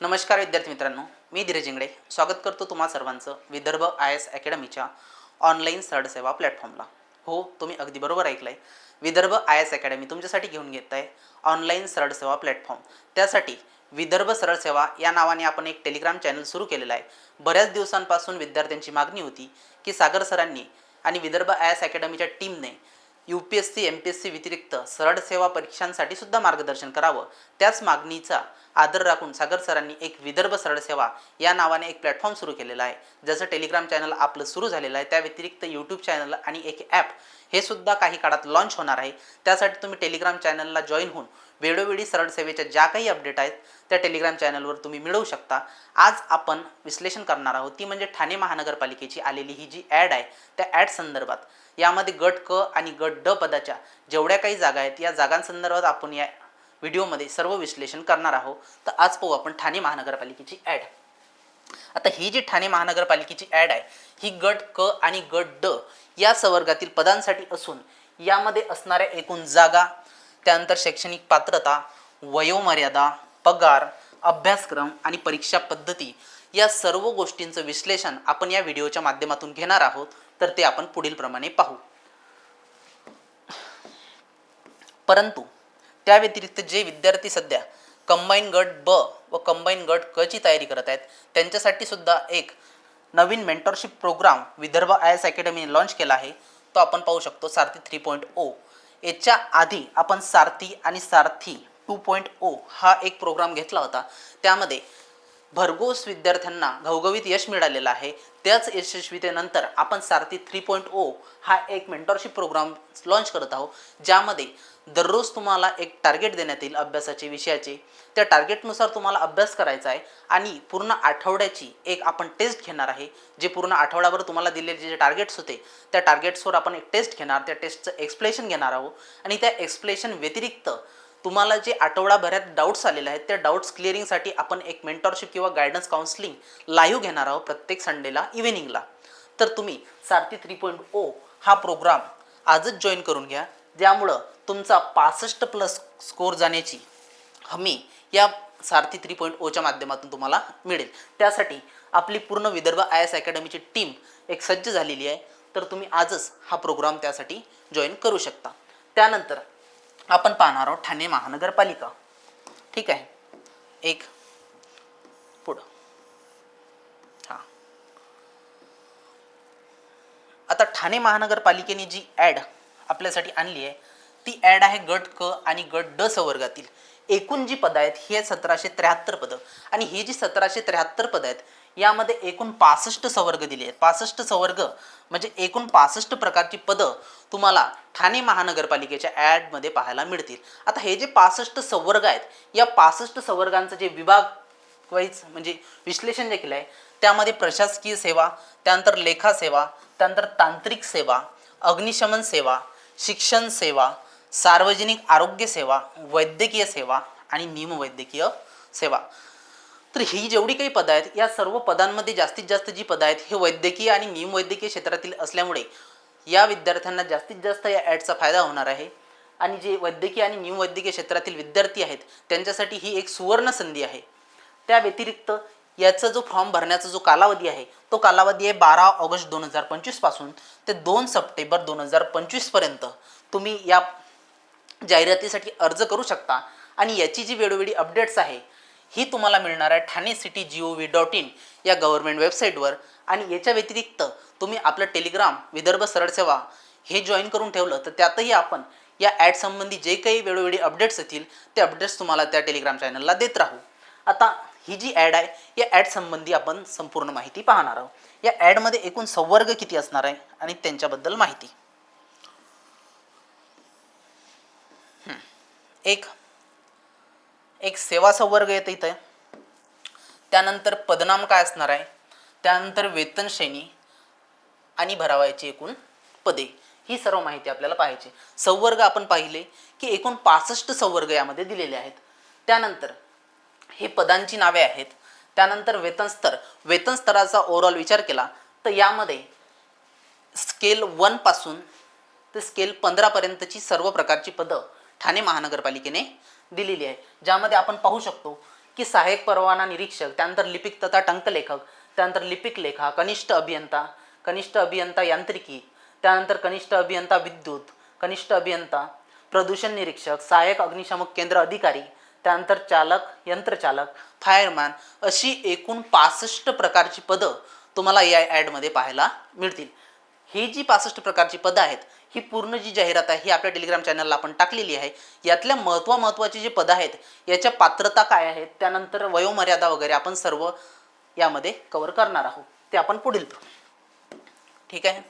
नमस्कार विद्यार्थी मित्रांनो मी धीरज इंगडे स्वागत करतो तुम्हा सर्वांचं विदर्भ आय एस अकॅडमीच्या ऑनलाईन सरळ सेवा प्लॅटफॉर्मला. हो तुम्ही अगदी बरोबर ऐकलं आहे विदर्भ आय एस अकॅडमी तुमच्यासाठी घेऊन घेत आहे ऑनलाईन सरळ सेवा प्लॅटफॉर्म. त्यासाठी विदर्भ सरळ सेवा या नावाने आपण एक टेलिग्राम चॅनल सुरू केलेलं आहे. बऱ्याच दिवसांपासून विद्यार्थ्यांची मागणी होती की सागर सरांनी आणि विदर्भ आय एस अकॅडमीच्या टीमने U P S C M P S C व्यतिरिक्त सरळ सेवा परीक्षांसाठी सुद्धा मार्गदर्शन करावं. त्याच मागणीचा आदर राखून सागर सरांनी एक विदर्भ सरळ सेवा या नावाने एक प्लॅटफॉर्म सुरू केलेला आहे. जसं टेलिग्राम चॅनल आपलं सुरू झालेलं आहे. त्या व्यतिरिक्त यूट्यूब चॅनल आणि एक ॲप हे सुद्धा काही काळात लॉन्च होणार आहे. त्यासाठी तुम्ही टेलिग्राम चॅनलला जॉईन होऊन वेळोवेळी सरळ सेवेच्या ज्या काही अपडेट आहेत त्या टेलिग्राम चॅनलवर तुम्ही मिळवू शकता. आज आपण विश्लेषण करणार आहोत. ती म्हणजे ठाणे महानगरपालिकेची आलेली ही जी ॲड आहे त्या ॲड संदर्भात. यामध्ये गट क आणि गट ड पदाच्या जेवढ्या काही जागा आहेत या जागांसंदर्भात आपण या व्हिडिओमध्ये सर्व विश्लेषण करणार आहोत. तर आज पाहू आपण ठाणे महानगरपालिकेची ॲड आता ही जी ठाणे महानगरपालिकेची ॲड आहे ही गट क आणि गट ड या संवर्गातील पदांसाठी असून यामध्ये असणाऱ्या एकूण जागा त्यानंतर शैक्षणिक पात्रता वयोमर्यादा पगार अभ्यासक्रम आणि परीक्षा पद्धती या सर्व गोष्टींचं विश्लेषण आपण या व्हिडिओच्या माध्यमातून घेणार आहोत. तर ते आपण पुढील प्रमाणे पाहू. परंतु त्या व्यतिरिक्त जे विद्यार्थी सध्या कंबाईन गट ब व कंबाईन गट क ची तयारी करत आहेत त्यांच्यासाठी सुद्धा एक नवीन mentorship programme Vidarbha I S अकॅडमीने launch केला आहे. तो आपण पाहू शकतो सारथी थ्री पॉईंट ओ याच्या आधी आपण सारथी आणि सारथी टू पॉईंट ओ हा एक प्रोग्राम घेतला होता. त्यामध्ये भरघोस विद्यार्थ्यांना घवघवीत यश मिळालेलं आहे. त्याच यशस्वीतेनंतर आपण सारथी थ्री पॉईंट ओ हा एक मेंटॉरशिप प्रोग्राम लॉन्च करत आहोत ज्यामध्ये दररोज तुम्हाला एक टार्गेट देण्यात येईल अभ्यासाचे विषयाचे. त्या टार्गेटनुसार तुम्हाला अभ्यास करायचा आहे आणि पूर्ण आठवड्याची एक आपण टेस्ट घेणार आहे जे पूर्ण आठवड्याभर तुम्हाला दिलेले जे टार्गेट्स होते त्या टार्गेट्सवर आपण एक टेस्ट घेणार त्या टेस्टचं एक्सप्लेशन घेणार आहोत. आणि त्या एक्सप्लेशन व्यतिरिक्त तुम्हाला जे आठवडाभरात डाऊट्स आलेले आहेत त्या डाऊट्स क्लिअरिंगसाठी आपण एक मेंटॉरशिप किंवा गायडन्स काउन्सिलिंग लाईव्ह घेणार आहोत प्रत्येक संडेला इव्हिनिंगला तर तुम्ही सारथी थ्री पॉईंट ओ हा प्रोग्राम आजच जॉईन करून घ्या. ज्यामुळं तुमचा पासष्ट प्लस स्कोर जाण्याची हमी या सारथी थ्री पॉईंट ओच्या माध्यमातून तुम्हाला मिळेल. त्यासाठी आपली पूर्ण विदर्भ आय एस अकॅडमीची टीम एक सज्ज झालेली आहे. तर तुम्ही आजच हा प्रोग्राम त्यासाठी जॉईन करू शकता. त्यानंतर आपण पाहणार आहोत ठाणे महानगरपालिका. ठीक आहे? एक. पुढं. हां. आता ठाणे महानगरपालिकेने जी ॲड आपल्यासाठी आणली आहे ती ॲड आहे गट क आणि गट ड संवर्गातील. एकूण जी पदं आहेत ही आहेत सतराशे त्र्याहत्तर पदं. आणि ही जी सतराशे त्र्याहत्तर पदं आहेत यामध्ये एकूण पासष्ट संवर्ग दिले आहेत. पासष्ट संवर्ग म्हणजे एकूण पासष्ट प्रकारची पदं तुम्हाला ठाणे महानगरपालिकेच्या ॲडमध्ये पाहायला मिळतील. आता हे जे पासष्ट संवर्ग आहेत या पासष्ट संवर्गांचं जे विभाग वाईज म्हणजे विश्लेषण जे केलं आहे त्यामध्ये प्रशासकीय सेवा त्यानंतर लेखा सेवा त्यानंतर तांत्रिक सेवा अग्निशमन सेवा शिक्षण सेवा सार्वजनिक आरोग्य सेवा वैद्यकीय सेवा आणि निमवैद्यकीय सेवा. तर ही जेवढी काही पदं आहेत या सर्व पदांमध्ये जास्तीत जास्त जी पदं आहेत हे वैद्यकीय आणि निमवैद्यकीय क्षेत्रातील असल्यामुळे या विद्यार्थ्यांना जास्तीत जास्त या ॲडचा फायदा होणार आहे. आणि जे वैद्यकीय आणि निमवैद्यकीय क्षेत्रातील विद्यार्थी आहेत त्यांच्यासाठी ही एक सुवर्ण संधी आहे. त्या व्यतिरिक्त याचा जो फॉर्म भरण्याचा जो कालावधी आहे तो कालावधी आहे बारा ऑगस्ट दोन हजार पंचवीसपासून ते दोन सप्टेंबर दोन हजार पंचवीसपर्यंत तुम्ही या जाहिरातीसाठी अर्ज करू शकता. आणि याची जी वेळोवेळी अपडेट्स आहे ही तुम्हाला मिळणार आहे Thane city G O V dot in या गव्हर्नमेंट वेबसाईटवर आणि याच्या व्यतिरिक्त तुम्ही आपलं टेलिग्राम विदर्भ सरळ सेवा हे जॉईन करून ठेवलं तर त्यातही आपण या ॲड संबंधी जे काही वेळोवेळी अपडेट्स येतील ते अपडेट्स तुम्हाला त्या टेलिग्राम चॅनलला देत राहू. आता ही जी ॲड आहे या ॲड संबंधी आपण संपूर्ण माहिती पाहणार आहोत. या ॲडमध्ये एकूण संवर्ग किती असणार आहे आणि त्यांच्याबद्दल माहिती. एक एक सेवा संवर्ग येतं इथं. त्यानंतर पदनाम काय असणार आहे? त्यानंतर वेतन श्रेणी आणि भरावायची एकूण पदे. ही सर्व माहिती आपल्याला पाहायची संवर्ग आपण पाहिले की एकूण पासष्ट संवर्ग यामध्ये दिलेले आहेत. त्यानंतर हे पदांची नावे आहेत. त्यानंतर वेतनस्तर वेतनस्तराचा वेतन स्तराचा ओव्हरऑल विचार केला तर यामध्ये स्केल वनपासून ते स्केल पंधरापर्यंतची सर्व प्रकारची पदं ठाणे महानगरपालिकेने दिलेली आहे ज्यामध्ये आपण पाहू शकतो की सहाय्यक परवाना निरीक्षक त्यानंतर लिपिक तथा टंकलेखक त्यानंतर लिपिक लेखा कनिष्ठ अभियंता कनिष्ठ अभियंता यांत्रिकी त्यानंतर कनिष्ठ अभियंता विद्युत कनिष्ठ अभियंता प्रदूषण निरीक्षक सहाय्यक अग्निशामक केंद्र अधिकारी त्यानंतर चालक यंत्रचालक फायरमॅन अशी एकूण पासष्ट प्रकारची पदं तुम्हाला या ॲडमध्ये पाहायला मिळतील. ही जी पासष्ट प्रकारची पदं आहेत ही पूर्ण जी जाहिरात आहे ही आपल्या टेलिग्राम चॅनलला आपण टाकलेली आहे. यातल्या महत्त्वा महत्त्वाची जी पदं आहेत याच्या पात्रता काय आहेत त्यानंतर वयोमर्यादा वगैरे आपण सर्व यामध्ये कव्हर करणार आहोत. ते आपण पुढील ठीक आहे?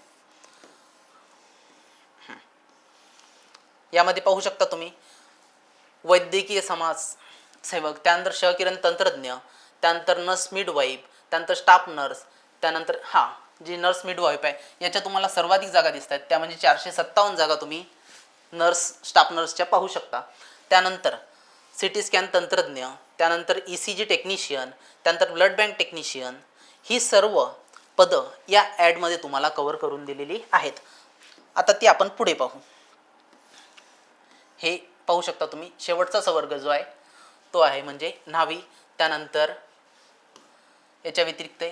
यामध्ये पाहू शकता तुम्ही वैद्यकीय समाज सेवक त्यानंतर सहकिरण तंत्रज्ञ त्यानंतर नर्स मिडवाईफ त्यानंतर स्टाफ नर्स त्यानंतर हां जी नर्स मिडवाईफ आहे याच्या तुम्हाला सर्वाधिक जागा दिसत आहेत. त्या म्हणजे चारशे सत्तावन्न जागा तुम्ही नर्स स्टाफ नर्सच्या पाहू शकता. त्यानंतर सी टी स्कॅन तंत्रज्ञ त्यानंतर ई सी जी टेक्निशियन त्यानंतर ब्लड बँक टेक्निशियन ही सर्व पदं या ॲडमध्ये तुम्हाला कवर करून दिलेली आहेत. आता ती आपण पुढे पाहू. हे पाहू शकता तुम्ही शेवटचा संवर्ग जो आहे तो आहे म्हणजे न्हावी. त्यानंतर याच्या व्यतिरिक्त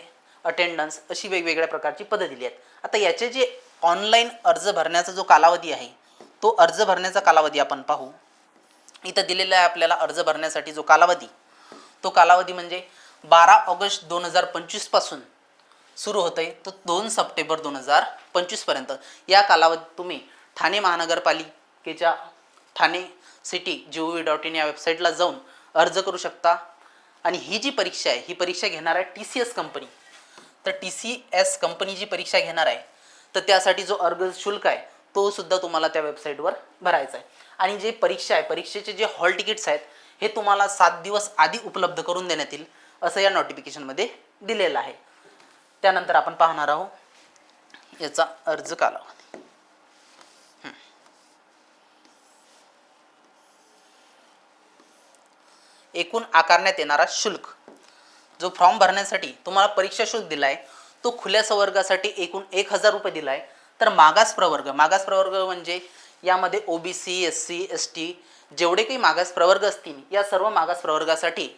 अटेंडन्स अशी वेगवेगळ्या प्रकारची पदं दिली आहेत. आता याचे जे ऑनलाईन अर्ज भरण्याचा जो कालावधी आहे तो अर्ज भरण्याचा कालावधी आपण पाहू. इथं दिलेला आहे आपल्याला अर्ज भरण्यासाठी जो कालावधी तो कालावधी म्हणजे बारा ऑगस्ट दोन हजार पंचवीसपासून सुरू होत आहे तो दोन सप्टेंबर दोन हजार पंचवीसपर्यंत या कालावधीत तुम्ही ठाणे महानगरपालिकेच्या Thane city G O V dot in या वेबसाईटला जाऊन अर्ज करू शकता. आणि ही जी परीक्षा आहे ही परीक्षा घेणार आहे टी सी एस कंपनी तर टी सी एस कंपनी जी परीक्षा घेणार आहे तर त्यासाठी जो अर्ज शुल्क आहे तो सुद्धा तुम्हाला त्या वेबसाईटवर भरायचा आहे. आणि जे परीक्षा आहे परीक्षेचे जे हॉल तिकीट्स आहेत हे तुम्हाला सात दिवस आधी उपलब्ध करून देण्यात येईल असं या नोटिफिकेशनमध्ये दिलेलं आहे. त्यानंतर आपण पाहणार आहोत याचा अर्ज कालावधी. एकूण आकारण्यात येणारा शुल्क. जो फॉर्म भरण्यासाठी तुम्हाला परीक्षा शुल्क दिलाय तो खुल्या संवर्गासाठी एकूण एक हजार रुपये दिलाय. तर मागास प्रवर्ग मागास प्रवर्ग म्हणजे यामध्ये OBC S C S T जेवढे काही मागास प्रवर्ग असतील या सर्व मागास प्रवर्गासाठी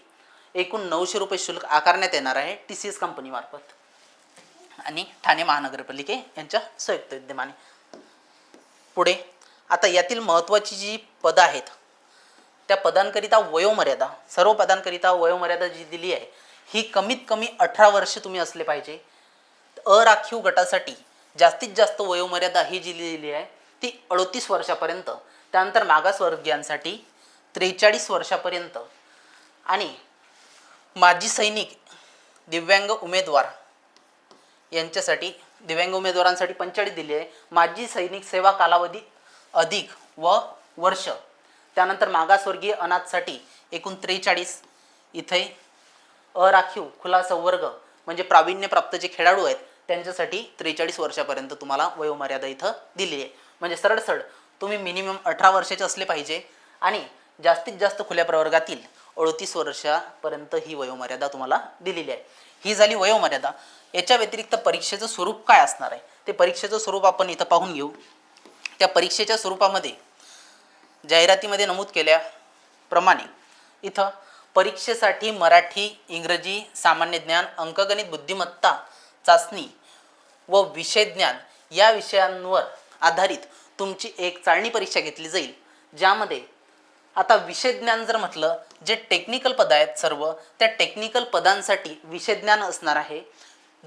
एकूण नऊशे रुपये शुल्क आकारण्यात येणार आहे टी सी एस कंपनीमार्फत आणि ठाणे महानगरपालिके यांच्या संयुक्त विद्यमाने. पुढे आता यातील महत्त्वाची जी पदं आहेत त्या पदांकरिता वयोमर्यादा सर्व पदांकरिता वयोमर्यादा जी दिली आहे ही कमीत कमी अठरा वर्ष तुम्ही असले पाहिजे. अराखीव गटासाठी जास्तीत जास्त वयोमर्यादा ही जी लिहिली आहे ती अडतीस वर्षापर्यंत त्यानंतर मागासवर्गीयांसाठी त्रेचाळीस वर्षापर्यंत. आणि माजी सैनिक दिव्यांग उमेदवार यांच्यासाठी दिव्यांग उमेदवारांसाठी पंचाळीस दिली आहे. माजी सैनिक सेवा कालावधी अधिक व वर्ष. त्यानंतर मागासवर्गीय अनाथसाठी एकूण त्रेचाळीस. इथे अराखीव खुला संवर्ग म्हणजे प्रावीण्यप्राप्त जे खेळाडू आहेत त्यांच्यासाठी त्रेचाळीस वर्षापर्यंत तुम्हाला वयोमर्यादा इथं दिली आहे म्हणजे सरळ तुम्ही मिनिमम अठरा वर्षाचे असले पाहिजे आणि जास्तीत जास्त खुल्या प्रवर्गातील अडतीस वर्षापर्यंत ही वयोमर्यादा तुम्हाला दिलेली आहे. ही झाली वयोमर्यादा. याच्या व्यतिरिक्त परीक्षेचं स्वरूप काय असणार आहे? ते परीक्षेचं स्वरूप आपण इथं पाहून घेऊ. त्या परीक्षेच्या स्वरूपामध्ये जाहिरातीमध्ये नमूद केल्याप्रमाणे इथं परीक्षेसाठी मराठी इंग्रजी सामान्य ज्ञान अंकगणित बुद्धिमत्ता चाचणी व विषय ज्ञान या विषयांवर आधारित तुमची एक चाळणी परीक्षा घेतली जाईल. ज्यामध्ये आता विषय ज्ञान जर म्हटलं जे टेक्निकल पद आहेत सर्व त्या टेक्निकल पदांसाठी विषय ज्ञान असणार आहे.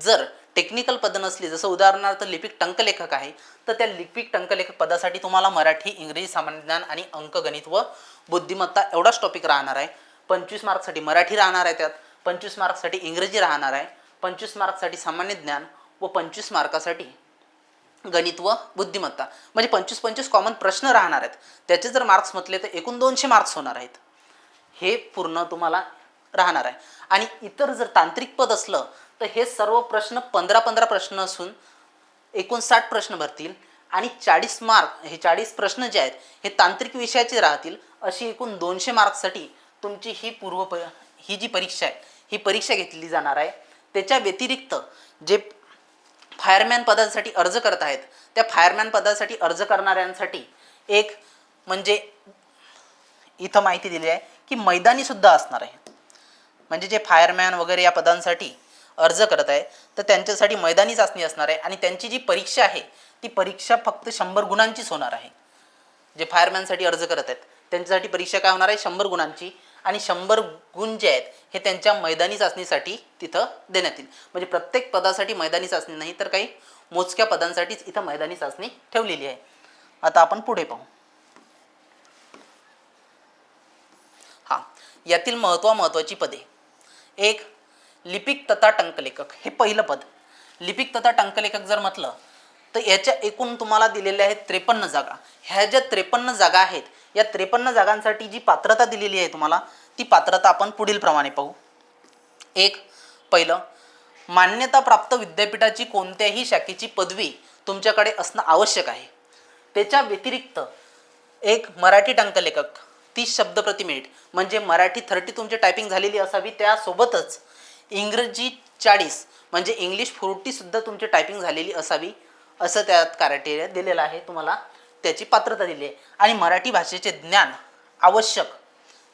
जर टेक्निकल पदं नसली जसं उदाहरणार्थ लिपिक टंकलेखक आहे तर त्या लिपिक टंकलेखक पदासाठी तुम्हाला मराठी इंग्रजी सामान्य ज्ञान आणि अंकगणित व बुद्धिमत्ता एवढाच टॉपिक राहणार आहे. पंचवीस मार्कसाठी मराठी राहणार आहे त्यात पंचवीस मार्कसाठी इंग्रजी राहणार आहे पंचवीस मार्कसाठी सामान्य ज्ञान व पंचवीस मार्कासाठी गणित व बुद्धिमत्ता. म्हणजे पंचवीस पंचवीस कॉमन प्रश्न राहणार आहेत. त्याचे जर मार्क्स म्हटले तर एकूण दोनशे मार्क्स होणार आहेत. हे पूर्ण तुम्हाला राहणार आहे. आणि इतर जर तांत्रिक पद असलं तर हे सर्व प्रश्न पंधरा पंधरा प्रश्न असून एकूण साठ प्रश्न भरतील आणि चाळीस मार्क हे चाळीस प्रश्न जे आहेत हे तांत्रिक विषयाचे राहतील अशी एकूण दोनशे मार्क्ससाठी तुमची ही पूर्व प ही जी परीक्षा आहे ही परीक्षा घेतली जाणार आहे. त्याच्या व्यतिरिक्त जे फायरमॅन पदासाठी अर्ज करत आहेत त्या फायरमॅन पदासाठी अर्ज करणाऱ्यांसाठी एक म्हणजे इथं माहिती दिली आहे की मैदानी सुद्धा असणार आहे. म्हणजे जे फायरमॅन वगैरे या पदांसाठी अर्ज करत आहे तर त्यांच्यासाठी मैदानी चाचणी असणार आहे आणि त्यांची जी परीक्षा आहे ती परीक्षा फक्त शंभर गुणांचीच होणार आहे. जे फायरमॅनसाठी अर्ज करत आहेत त्यांच्यासाठी परीक्षा काय होणार आहे? शंभर गुणांची. आणि शंभर गुण जे आहेत हे त्यांच्या मैदानी चाचणीसाठी तिथं देण्यात येईल. म्हणजे प्रत्येक पदासाठी मैदानी चाचणी नाही तर काही मोजक्या पदांसाठीच इथं मैदानी चाचणी ठेवलेली आहे. आता आपण पुढे पाहू. हा यातील महत्वा महत्वाची पदे. एक लिपिक तथा टंकलेखक. हे पहिलं पद. लिपिक तथा टंकलेखक जर म्हटलं तर याच्या एकूण तुम्हाला दिलेल्या आहेत त्रेपन्न जागा. ह्या ज्या त्रेपन्न जागा आहेत या त्रेपन्न जागांसाठी जी पात्रता दिलेली आहे तुम्हाला ती पात्रता आपण पुढील प्रमाणे पाहू. एक पहिलं मान्यताप्राप्त विद्यापीठाची कोणत्याही शाखेची पदवी तुमच्याकडे असणं आवश्यक आहे. त्याच्या व्यतिरिक्त एक मराठी टंकलेखक तीस शब्द प्रति मिनिट म्हणजे मराठी थर्टी तुमची टायपिंग झालेली असावी त्यासोबतच इंग्रजी चाळीस म्हणजे इंग्लिश फोर्टीसुद्धा तुमची टायपिंग झालेली असावी असं त्यात क्रायटेरिया दिलेलं आहे तुम्हाला. त्याची पात्रता दिली आहे. आणि मराठी भाषेचे ज्ञान आवश्यक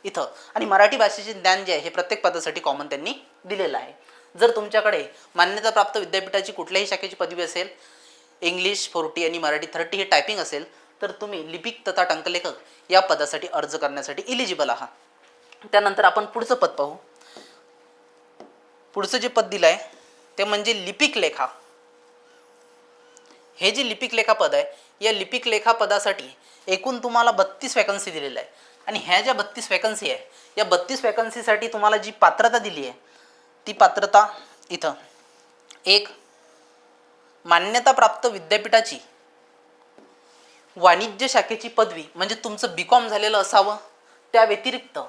इथं. आणि मराठी भाषेचे ज्ञान जे आहे हे प्रत्येक पदासाठी कॉमन त्यांनी दिलेलं आहे. जर तुमच्याकडे मान्यताप्राप्त विद्यापीठाची कुठल्याही शाखेची पदवी असेल इंग्लिश फोर्टी आणि मराठी थर्टी हे टायपिंग असेल तर तुम्ही लिपिक तथा टंकलेखक या पदासाठी अर्ज करण्यासाठी इलिजिबल आहात. त्यानंतर आपण पुढचं पद पाहू. पुढचं जे पद दिलं आहे ते म्हणजे लिपिक लेखा. हे जे लिपिक लेखा पद आहे या लिपिक लेखा पदासाठी एकूण तुम्हाला बत्तीस वॅकन्सी दिलेल्या आहे आणि ह्या ज्या बत्तीस वॅकन्सी आहे या बत्तीस वॅकन्सीसाठी तुम्हाला जी पात्रता दिली आहे ती पात्रता इथं. एक मान्यताप्राप्त विद्यापीठाची वाणिज्य शाखेची पदवी म्हणजे तुमचं बी कॉम झालेलं असावं. त्या व्यतिरिक्त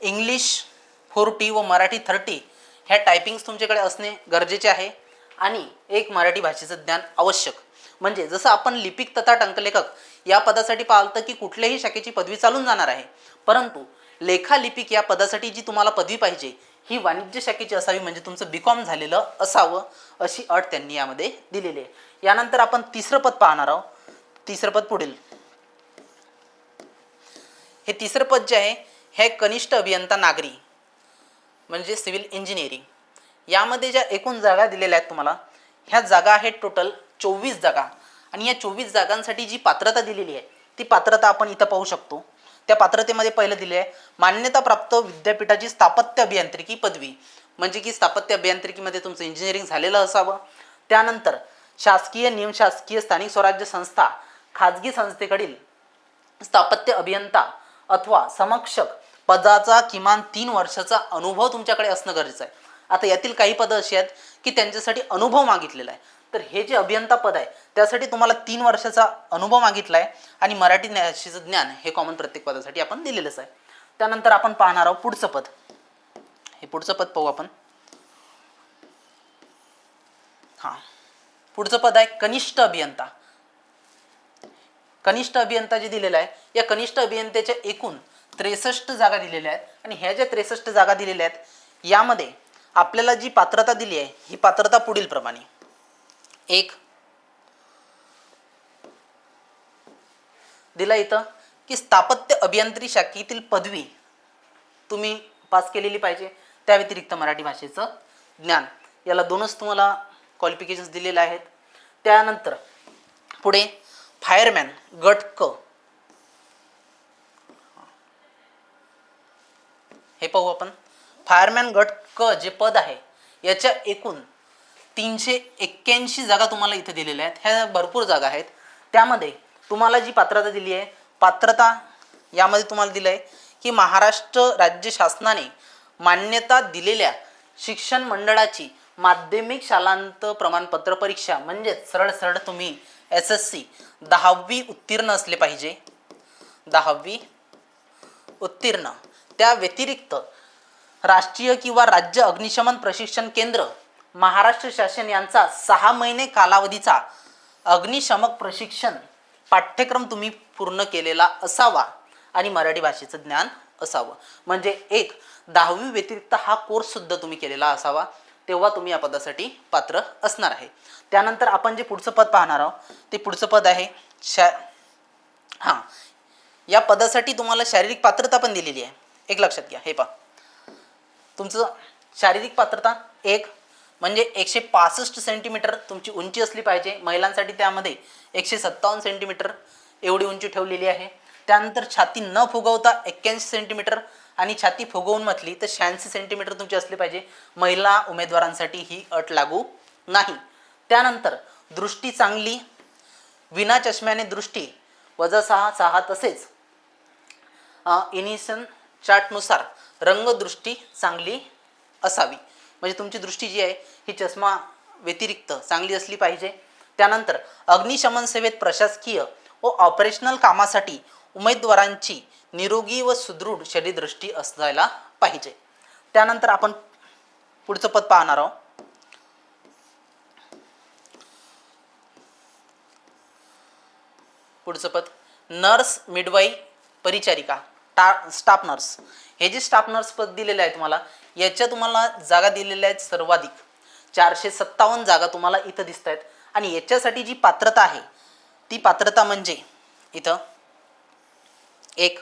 इंग्लिश फोर्टी व मराठी थर्टी ह्या टायपिंग्स तुमच्याकडे असणे गरजेचे आहे. आणि एक मराठी भाषेचं ज्ञान आवश्यक. म्हणजे जसं आपण लिपिक तथा टंकलेखक या पदासाठी पाहतं की कुठल्याही शाखेची पदवी चालून जाणार आहे. परंतु लेखा लिपिक या पदासाठी जी तुम्हाला पदवी पाहिजे ही वाणिज्य शाखेची असावी म्हणजे तुमचं बी कॉम झालेलं असावं अशी अट त्यांनी यामध्ये दिलेली आहे. यानंतर आपण तिसरं पद पाहणार आहोत. तिसरं पद पुढील. हे तिसरं पद जे आहे हे कनिष्ठ अभियंता नागरी म्हणजे सिव्हिल इंजिनिअरिंग. यामध्ये ज्या एकूण जागा दिलेल्या आहेत तुम्हाला ह्या जागा आहेत टोटल चोवीस जागा. आणि या चोवीस जागांसाठी जी पात्रता दिलेली आहे ती पात्रता आपण इथं पाहू शकतो. त्या पात्रतेमध्ये पहिलं दिले आहे मान्यताप्राप्त विद्यापीठाची स्थापत्य अभियांत्रिकी पदवी. म्हणजे की स्थापत्य अभियांत्रिकीमध्ये तुमचं इंजिनिअरिंग झालेलं असावं. त्यानंतर शासकीय निमशासकीय स्थानिक स्वराज्य संस्था खाजगी संस्थेकडील स्थापत्य अभियंता अथवा समक्षक पदाचा किमान तीन वर्षाचा अनुभव तुमच्याकडे असणं गरजेचं आहे. आता यातील काही पदं अशी आहेत की त्यांच्यासाठी अनुभव मागितलेला आहे. तर हे जे अभियंता पद आहे त्यासाठी तुम्हाला तीन वर्षाचा अनुभव मागितला आहे आणि मराठी भाषेचं ज्ञान हे कॉमन प्रत्येक पदासाठी आपण दिलेलंच आहे. त्यानंतर आपण पाहणार आहोत पुढचं पद. हे पुढचं पद पाहू आपण. हां. पुढचं पद आहे कनिष्ठ अभियंता. कनिष्ठ अभियंता जे दिलेलं आहे या कनिष्ठ अभियंत्याच्या एकूण त्रेसष्ट जागा दिलेल्या आहेत आणि ह्या ज्या त्रेसष्ट जागा दिलेल्या आहेत यामध्ये आपल्याला जी पात्रता दिली आहे ही पात्रता पुढील प्रमाणे एक. दिला इथं की स्थापत्य अभियांत्री शाखेतील पदवी तुम्ही पास केलेली पाहिजे. त्या व्यतिरिक्त मराठी भाषेचं ज्ञान. याला दोनच तुम्हाला क्वालिफिकेशन्स दिलेले आहेत. त्यानंतर पुढे फायरमॅन गट क. हे पाहू आपण. फायरमॅन गट क जे पद आहे याच्या एकूण तीनशे एक्क्याऐंशी जागा तुम्हाला इथे दिलेल्या आहेत. ह्या भरपूर जागा आहेत. त्यामध्ये तुम्हाला जी पात्रता दिली आहे पात्रता यामध्ये तुम्हाला दिलं आहे की महाराष्ट्र राज्य शासनाने मान्यता दिलेल्या शिक्षण मंडळाची माध्यमिक शालांत प्रमाणपत्र परीक्षा म्हणजेच सरळ सरळ तुम्ही एस एस सी दहावी उत्तीर्ण असले पाहिजे. दहावी उत्तीर्ण. त्या व्यतिरिक्त राष्ट्रीय किंवा राज्य अग्निशमन प्रशिक्षण केंद्र महाराष्ट्र शासन यांचा सहा महिने कालावधीचा अग्निशमक प्रशिक्षण पाठ्यक्रम तुम्ही पूर्ण केलेला असावा आणि मराठी भाषेचं ज्ञान असावं. म्हणजे एक दहावी व्यतिरिक्त हा कोर्स सुद्धा तुम्ही केलेला असावा तेव्हा तुम्ही या पदासाठी पात्र असणार आहे. त्यानंतर आपण जे पुढचं पद पाहणार आहोत ते पुढचं पद आहे शा हां. या पदासाठी तुम्हाला शारीरिक पात्रता पण दिलेली आहे. एक लक्षात घ्या हे पहा. तुमचं शारीरिक पात्रता एक म्हणजे एकशे पासष्ट सेंटीमीटर तुमची उंची असली पाहिजे. महिलांसाठी त्यामध्ये एकशे सत्तावन्न सेंटीमीटर एवढी उंची ठेवलेली आहे. त्यानंतर छाती न फुगवता एक्क्याऐंशी सेंटीमीटर आणि छाती फुगवून म्हटली तर शहाऐंशी सेंटीमीटर तुमची असली पाहिजे. महिला उमेदवारांसाठी ही अट लागू नाही. त्यानंतर दृष्टी चांगली विना चष्म्याने दृष्टी वजा सहा सहा तसेच इनिशन चार्टनुसार रंगदृष्टी चांगली असावी. म्हणजे तुमची दृष्टी जी आहे ही चष्मा व्यतिरिक्त चांगली असली पाहिजे. त्यानंतर अग्निशमन सेवेत प्रशासकीय व ऑपरेशनल कामासाठी उमेदवारांची निरोगी व सुदृढ शरीरदृष्टी असायला पाहिजे. त्यानंतर आपण पुढचं पद पाहणार आहोत. पुढचं पद नर्स मिडवाई परिचारिका टा स्टाफ नर्स. हे जे स्टाफ नर्स पद दिलेले आहे तुम्हाला याच्या तुम्हाला जागा दिलेल्या आहेत सर्वाधिक. चारशे सत्तावन्न जागा तुम्हाला इथं दिसत आहेत आणि याच्यासाठी जी पात्रता आहे ती पात्रता म्हणजे इथं एक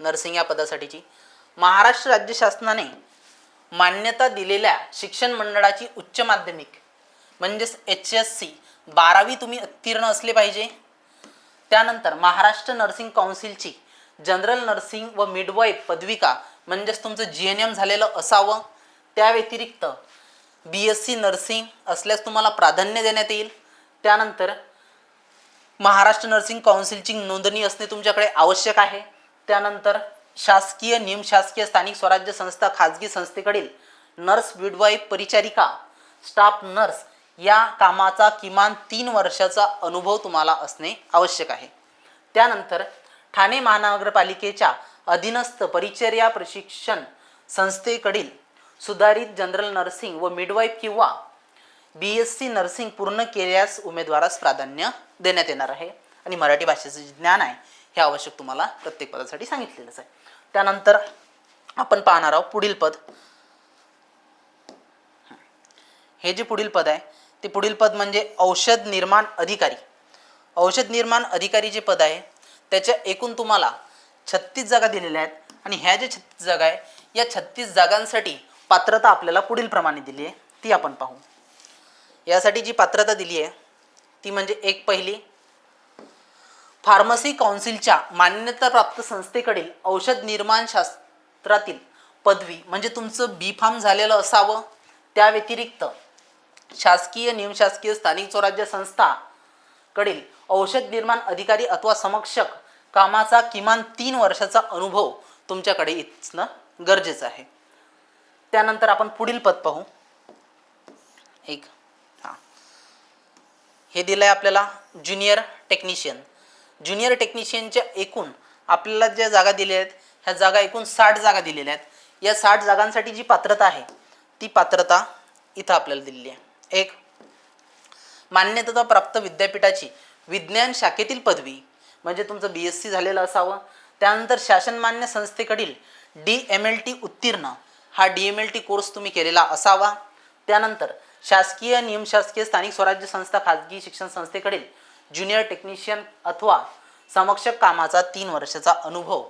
नर्सिंग या पदासाठीची. महाराष्ट्र राज्य शासनाने मान्यता दिलेल्या शिक्षण मंडळाची उच्च माध्यमिक म्हणजेच एच एस सी बारावी तुम्ही उत्तीर्ण असले पाहिजे. त्यानंतर महाराष्ट्र नर्सिंग काउन्सिलची जनरल नर्सिंग व मिडवाईफ पदविका म्हणजेच तुमचं जी एन एम झालेलं असावं. त्या व्यतिरिक्त बी एस सी नर्सिंग असल्यास तुम्हाला प्राधान्य देण्यात येईल. त्यानंतर महाराष्ट्र नर्सिंग काउन्सिलची नोंदणी असणे तुमच्याकडे आवश्यक आहे. त्यानंतर शासकीय निमशासकीय स्थानिक स्वराज्य संस्था खाजगी संस्थेकडील नर्स विडवाईफ परिचारिका स्टाफ नर्स या कामाचा किमान तीन वर्षाचा अनुभव तुम्हाला असणे आवश्यक आहे. त्यानंतर ठाणे महानगरपालिकेच्या अधीनस्थ परिचर्या प्रशिक्षण संस्थेकडील सुधारित जनरल नर्सिंग व मिडवाईफ किंवा बी एस सी नर्सिंग पूर्ण केल्यास उमेदवारास प्राधान्य देण्यात येणार आहे. आणि मराठी भाषेचं जे ज्ञान आहे हे आवश्यक तुम्हाला प्रत्येक पदासाठी सांगितलेलंच आहे. त्यानंतर आपण पाहणार आहोत पुढील पद. हे जे पुढील पद आहे ते पुढील पद म्हणजे औषध निर्माण अधिकारी. औषध निर्माण अधिकारी जे पद आहे त्याच्या एकूण तुम्हाला छत्तीस जागा दिलेल्या आहेत. आणि ह्या ज्या छत्तीस जागा आहे या छत्तीस जागांसाठी पात्रता आपल्याला पुढील प्रमाणे दिली आहे. ती आपण पाहू. यासाठी जी पात्रता दिली आहे ती म्हणजे एक पहिली फार्मसी काउन्सिलच्या मान्यताप्राप्त संस्थेकडील औषध निर्माण शास्त्रातील पदवी म्हणजे तुमचं बी फार्म झालेलं असावं. त्या व्यतिरिक्त शासकीय निमशासकीय स्थानिक स्वराज्य संस्थाकडील औषध निर्माण अधिकारी अथवा समक्षक कामाचा किमान तीन वर्षाचा अनुभव तुमच्याकडे असणं गरजेचं आहे. त्यानंतर आपण पुढील पद पाहू. एक हां. हे दिलं आहे आपल्याला ज्युनियर टेक्निशियन ज्युनियर टेक्निशियनच्या एकूण आपल्याला ज्या जागा दिल्या आहेत ह्या जागा एकूण साठ जागा दिलेल्या आहेत. या साठ जागांसाठी जी पात्रता आहे ती पात्रता इथं आपल्याला दिलेली आहे. एक मान्यता प्राप्त विद्यापीठाची विज्ञान शाखेतील पदवी म्हणजे तुमचं बी एस सी झालेलं असावं. त्यानंतर शासनमान्य संस्थेकडील डी एम एल टी उत्तीर्ण. हा D M L T course तुम्ही केलेला असावा. त्यानंतर शासकीय निमशासकीय स्थानिक स्वराज्य संस्था खाजगी शिक्षण संस्थेकडील ज्युनियर टेक्निशियन अथवा समक्षक कामाचा तीन वर्षाचा अनुभव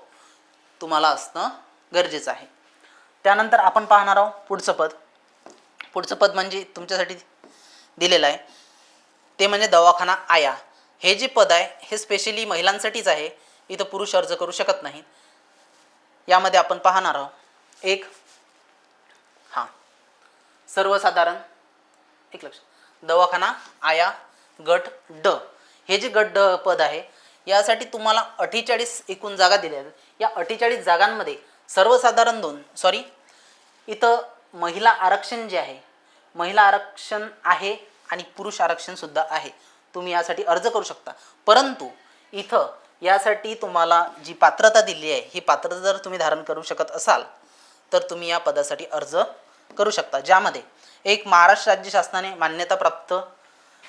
तुम्हाला असणं गरजेचं आहे. त्यानंतर आपण पाहणार आहोत पुढचं पद. पुढचं पद म्हणजे तुमच्यासाठी दिलेलं आहे. ते म्हणजे दवाखाना आया. हे जे पद आहे हे स्पेशली महिलांसाठीच आहे. इथं पुरुष अर्ज करू शकत नाहीत. यामध्ये आपण पाहणार आहोत. एक हां. सर्वसाधारण एक लक्ष. दवाखाना आया गट ड. हे जे गट ड पद आहे यासाठी तुम्हाला अठ्ठेचाळीस एकूण जागा दिल्या आहेत. या अठ्ठेचाळीस जागांमध्ये सर्वसाधारण दोन सॉरी इथं महिला आरक्षण जे आहे महिला आरक्षण आहे आणि पुरुष आरक्षणसुद्धा आहे. तुम्ही यासाठी अर्ज करू शकता. परंतु इथं यासाठी तुम्हाला जी पात्रता दिली आहे ही पात्रता जर तुम्ही धारण करू शकत असाल तर तुम्ही या पदासाठी अर्ज करू शकता. ज्यामध्ये एक महाराष्ट्र राज्य शासनाने मान्यताप्राप्त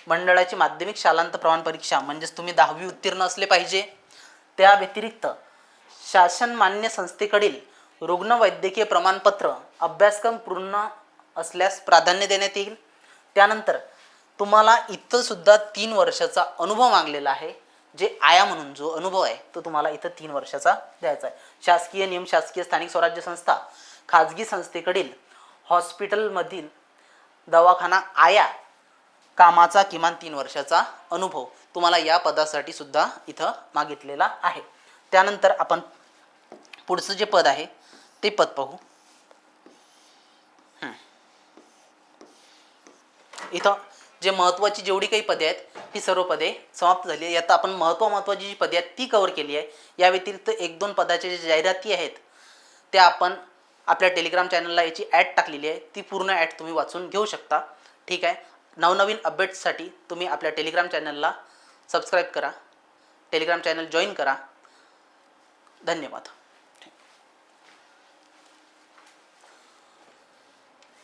मंडळाची माध्यमिक शालांत प्रमाण परीक्षा म्हणजेच तुम्ही दहावी उत्तीर्ण असले पाहिजे. त्या व्यतिरिक्त शासन मान्य संस्थेकडील रुग्ण वैद्यकीय प्रमाणपत्र अभ्यासक्रम पूर्ण असल्यास प्राधान्य देण्यात येईल. त्यानंतर तुम्हाला इथं सुद्धा तीन वर्षाचा अनुभव मागलेला आहे. जे आया म्हणून जो अनुभव आहे तो तुम्हाला इथं तीन वर्षाचा द्यायचा आहे. शासकीय नियम शासकीय स्थानिक स्वराज्य संस्था खाजगी संस्थेकडील हॉस्पिटलमधील दवाखाना आया कामाचा किमान तीन वर्षाचा अनुभव तुम्हाला या पदासाठी सुद्धा इथं मागितलेला आहे. त्यानंतर आपण पुढचं जे पद आहे ते पद पाहू. इथं जे महत्त्वाची जेवढी काही पदे आहेत ही सर्व पदे समाप्त झाली आहेत. यात आपण महत्त्व महत्त्वाची जी पदे आहेत ती कव्हर केली आहे. या व्यतिरिक्त एक दोन पदाच्या ज्या जाहिराती आहेत त्या आपण आपल्या टेलिग्राम चॅनलला याची ॲड टाकलेली आहे. ती पूर्ण ॲड तुम्ही वाचून घेऊ शकता. ठीक आहे? नवनवीन अपडेट्ससाठी तुम्ही आपल्या टेलिग्राम चॅनलला सबस्क्राईब करा. टेलिग्राम चॅनल जॉईन करा. धन्यवाद.